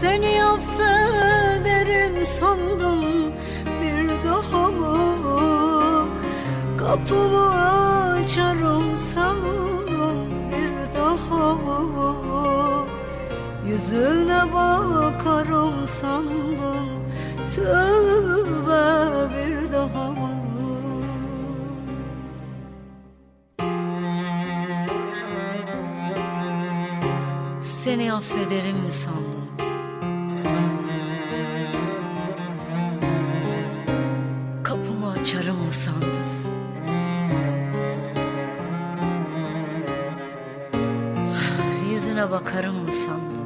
Seni affederim sandım bir daha mı? Kapımı açarım sandım bir daha mı? Yüzüne bakarım sandım tövbe bir daha mı? Seni affederim mi sandın? Kapımı açarım mı sandın? Yüzüne bakarım mı sandın?